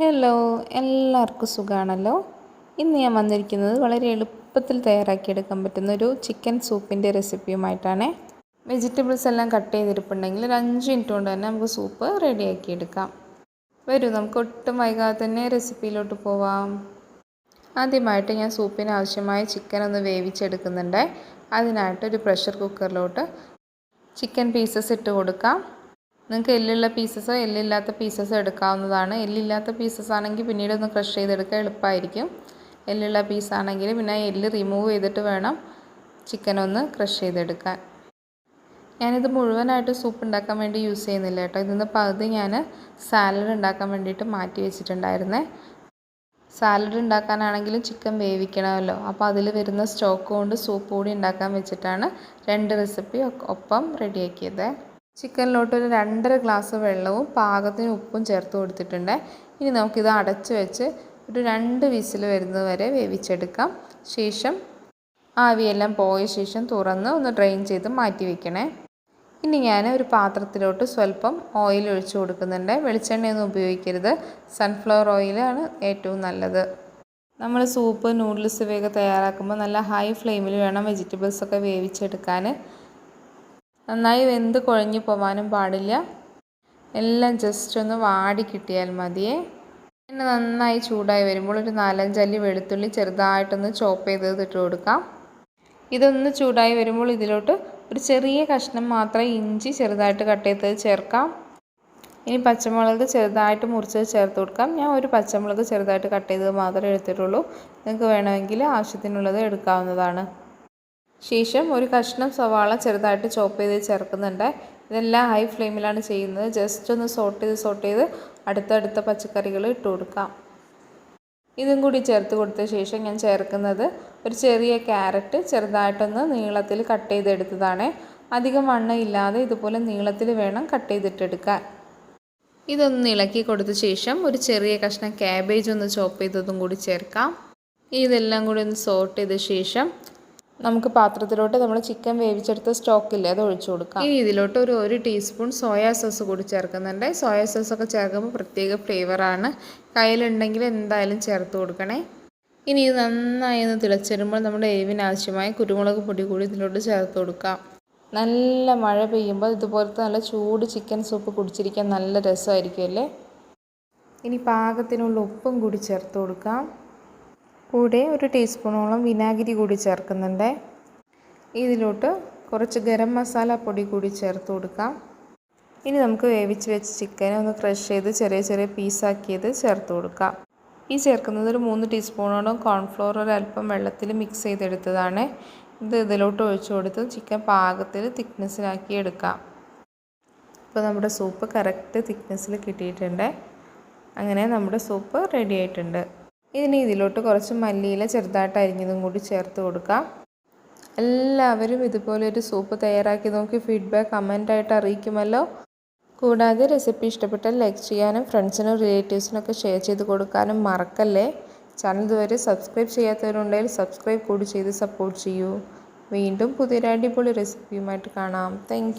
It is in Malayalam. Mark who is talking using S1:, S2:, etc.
S1: ഹലോ എല്ലാവർക്കും സുഖമാണല്ലോ ഇന്ന് ഞാൻ വന്നിരിക്കുന്നത് വളരെ എളുപ്പത്തിൽ തയ്യാറാക്കിയെടുക്കാൻ പറ്റുന്ന ഒരു ചിക്കൻ സൂപ്പിന്റെ റെസിപ്പിയുമായിട്ടാണ് വെജിറ്റബിൾസ് എല്ലാം കട്ട് ചെയ്തിരിപ്പുണ്ടെങ്കിൽ ഒരു അഞ്ച് മിനിറ്റ് കൊണ്ട് തന്നെ നമുക്ക് സൂപ്പ് റെഡിയാക്കിയെടുക്കാം. വരൂ നമുക്ക് ഒട്ടും വൈകാതെ തന്നെ റെസിപ്പിയിലോട്ട് പോവാം. ആദ്യമായിട്ട് ഞാൻ സൂപ്പിന് ആവശ്യമായ ചിക്കൻ ഒന്ന് വേവിച്ചെടുക്കുന്നുണ്ട്. അതിനായിട്ട് ഒരു പ്രഷർ കുക്കറിലോട്ട് ചിക്കൻ പീസസ് ഇട്ട് കൊടുക്കാം. നിങ്ങൾക്ക് എല്ലുള്ള പീസസ് എല്ലില്ലാത്ത പീസസ് എടുക്കാവുന്നതാണ്. എല്ലില്ലാത്ത പീസസ് ആണെങ്കിൽ പിന്നീട് ഒന്ന് ക്രഷ് ചെയ്തെടുക്കാൻ എളുപ്പമായിരിക്കും. എല്ലുള്ള പീസാണെങ്കിൽ പിന്നെ എല്ല് റിമൂവ് ചെയ്തിട്ട് വേണം ചിക്കൻ ഒന്ന് ക്രഷ് ചെയ്തെടുക്കാൻ. ഞാനിത് മുഴുവനായിട്ട് സൂപ്പ് ഉണ്ടാക്കാൻ വേണ്ടി യൂസ് ചെയ്യുന്നില്ല കേട്ടോ. ഇതിന്ന് പകുതി ഞാൻ സാലഡ് ഉണ്ടാക്കാൻ വേണ്ടിയിട്ട് മാറ്റി വെച്ചിട്ടുണ്ടായിരുന്നേ. സാലഡ് ഉണ്ടാക്കാനാണെങ്കിലും ചിക്കൻ വേവിക്കണമല്ലോ. അപ്പോൾ അതിൽ വരുന്ന സ്റ്റോക്ക് കൊണ്ട് സൂപ്പ് കൂടി ഉണ്ടാക്കാൻ വെച്ചിട്ടാണ് രണ്ട് റെസിപ്പി ഒപ്പം റെഡിയാക്കിയത് ചിക്കനിലോട്ട് ഒരു രണ്ടര ഗ്ലാസ് വെള്ളവും പാകത്തിന് ഉപ്പും ചേർത്ത് കൊടുത്തിട്ടുണ്ട്. ഇനി നമുക്കിത് അടച്ച് വെച്ച് ഒരു രണ്ട് വിസിൽ വരുന്നത് വരെ വേവിച്ചെടുക്കാം. ശേഷം ആവിയെല്ലാം പോയ ശേഷം തുറന്ന് ഒന്ന് ഡ്രെയിൻ ചെയ്ത് മാറ്റി വയ്ക്കണേ ഇനി ഞാൻ ഒരു പാത്രത്തിലോട്ട് സ്വല്പം ഓയിൽ ഒഴിച്ചു കൊടുക്കുന്നുണ്ട്. വെളിച്ചെണ്ണയൊന്നും ഉപയോഗിക്കരുത്. സൺഫ്ലവർ ഓയിലാണ് ഏറ്റവും നല്ലത്. നമ്മൾ സൂപ്പ് നൂഡിൽസ് ഇവയൊക്കെ തയ്യാറാക്കുമ്പോൾ നല്ല ഹൈ ഫ്ലെയിമിൽ വേണം വെജിറ്റബിൾസൊക്കെ വേവിച്ചെടുക്കാൻ നന്നായി വെന്ത് കുഴഞ്ഞു പോവാനും പാടില്ല. എല്ലാം ജസ്റ്റ് ഒന്ന് വാടി കിട്ടിയാൽ മതിയേ. പിന്നെ നന്നായി ചൂടായി വരുമ്പോൾ ഒരു നാലഞ്ചല്ലി വെളുത്തുള്ളി ചെറുതായിട്ടൊന്ന് ചോപ്പ് ചെയ്തത് ഇട്ട് കൊടുക്കാം. ഇതൊന്ന് ചൂടായി വരുമ്പോൾ ഇതിലോട്ട് ഒരു ചെറിയ കഷ്ണം മാത്രം ഇഞ്ചി ചെറുതായിട്ട് കട്ട് ചെയ്തത് ചേർക്കാം. ഇനി പച്ചമുളക് ചെറുതായിട്ട് മുറിച്ചത് ചേർത്ത് കൊടുക്കാം. ഞാൻ ഒരു പച്ചമുളക് ചെറുതായിട്ട് കട്ട് ചെയ്തത് മാത്രമേ എടുത്തിട്ടുള്ളൂ. നിങ്ങൾക്ക് വേണമെങ്കിൽ ആവശ്യത്തിനുള്ളത് എടുക്കാവുന്നതാണ്. ശേഷം ഒരു കഷ്ണം സവാള ചെറുതായിട്ട് ചോപ്പ് ചെയ്ത് ചേർക്കുന്നുണ്ട്. ഇതെല്ലാം ഹൈ ഫ്ലെയിമിലാണ് ചെയ്യുന്നത്. ജസ്റ്റ് ഒന്ന് സോട്ട് ചെയ്ത് സോട്ട് ചെയ്ത് അടുത്തടുത്ത പച്ചക്കറികൾ ഇട്ട് കൊടുക്കാം. ഇതും കൂടി ചേർത്ത് കൊടുത്ത ശേഷം ഞാൻ ചേർക്കുന്നത് ഒരു ചെറിയ ക്യാരറ്റ് ചെറുതായിട്ടൊന്ന് നീളത്തിൽ കട്ട് ചെയ്തെടുത്തതാണ് അധികം വണ്ണം ഇല്ലാതെ ഇതുപോലെ നീളത്തിൽ വേണം കട്ട് ചെയ്തിട്ടെടുക്കാൻ ഇതൊന്ന് ഇളക്കി കൊടുത്ത ശേഷം ഒരു ചെറിയ കഷ്ണം ക്യാബേജ് ഒന്ന് ചോപ്പ് ചെയ്തതും കൂടി ചേർക്കാം. ഇതെല്ലാം കൂടി ഒന്ന് സോട്ട് ചെയ്ത ശേഷം നമുക്ക് പാത്രത്തിലോട്ട് നമ്മൾ ചിക്കൻ വേവിച്ചെടുത്ത സ്റ്റോക്കില്ലേ അത് ഒഴിച്ചു കൊടുക്കാം. ഇനി ഇതിലോട്ട് ഒരു ഒരു ടീസ്പൂൺ സോയാ സോസ് കൂടി ചേർക്കുന്നുണ്ട്. സോയാ സോസ് ഒക്കെ ചേർക്കുമ്പോൾ പ്രത്യേക ഫ്ലേവറാണ് കയ്യിലുണ്ടെങ്കിൽ എന്തായാലും ചേർത്ത് കൊടുക്കണേ. ഇനി ഇത് നന്നായി ഒന്ന് തിളച്ചിരുമ്പോൾ നമ്മുടെ എരിവിന് ആവശ്യമായ കുരുമുളക് പൊടി കൂടി ഇതിലോട്ട് ചേർത്ത് കൊടുക്കാം. നല്ല മഴ പെയ്യുമ്പോൾ ഇതുപോലത്തെ നല്ല ചൂട് ചിക്കൻ സൂപ്പ് കുടിച്ചിരിക്കാൻ നല്ല രസമായിരിക്കും അല്ലേ? ഇനി പാകത്തിനുള്ള ഉപ്പും കൂടി ചേർത്ത് കൊടുക്കാം. കൂടെ ഒരു ടീസ്പൂണോളം വിനാഗിരി കൂടി ചേർക്കുന്നുണ്ട്. ഇതിലോട്ട് കുറച്ച് ഗരം മസാല പൊടി കൂടി ചേർത്ത് കൊടുക്കാം. ഇനി നമുക്ക് വേവിച്ച് വെച്ച് ചിക്കൻ ഒന്ന് ക്രഷ് ചെയ്ത് ചെറിയ ചെറിയ പീസാക്കിയത് ചേർത്ത് കൊടുക്കാം. ഈ ചേർക്കുന്നത് ഒരു മൂന്ന് ടീസ്പൂണോളം കോൺഫ്ലോർ ഒരല്പം വെള്ളത്തിൽ മിക്സ് ചെയ്തെടുത്തതാണ്. ഇത് ഇതിലോട്ട് ഒഴിച്ചു കൊടുത്ത് ചിക്കൻ പാകത്തിൽ തിക്നെസ്സിലാക്കി എടുക്കാം. ഇപ്പോൾ നമ്മുടെ സൂപ്പ് കറക്റ്റ് തിക്നെസ്സിൽ കിട്ടിയിട്ടുണ്ട്. അങ്ങനെ നമ്മുടെ സൂപ്പ് റെഡി ആയിട്ടുണ്ട്. ഇതിന് ഇതിലോട്ട് കുറച്ച് മല്ലിയില ചെറുതായിട്ട് അരിഞ്ഞതും കൂടി ചേർത്ത് കൊടുക്കാം. എല്ലാവരും ഇതുപോലെ ഒരു സൂപ്പ് തയ്യാറാക്കി നോക്കി ഫീഡ്ബാക്ക് കമന്റായിട്ട് അറിയിക്കുമല്ലോ. കൂടാതെ റെസിപ്പി ഇഷ്ടപ്പെട്ടാൽ ലൈക്ക് ചെയ്യാനും ഫ്രണ്ട്സിനും റിലേറ്റീവ്സിനൊക്കെ ഷെയർ ചെയ്ത് കൊടുക്കാനും മറക്കല്ലേ? ചാനൽ ഇതുവരെ സബ്സ്ക്രൈബ് ചെയ്യാത്തവരുണ്ടെങ്കിൽ സബ്സ്ക്രൈബ് കൂടി ചെയ്ത് സപ്പോർട്ട് ചെയ്യൂ. വീണ്ടും പുതിയൊരു അടിപൊളി റെസിപ്പിയുമായിട്ട് കാണാം. താങ്ക്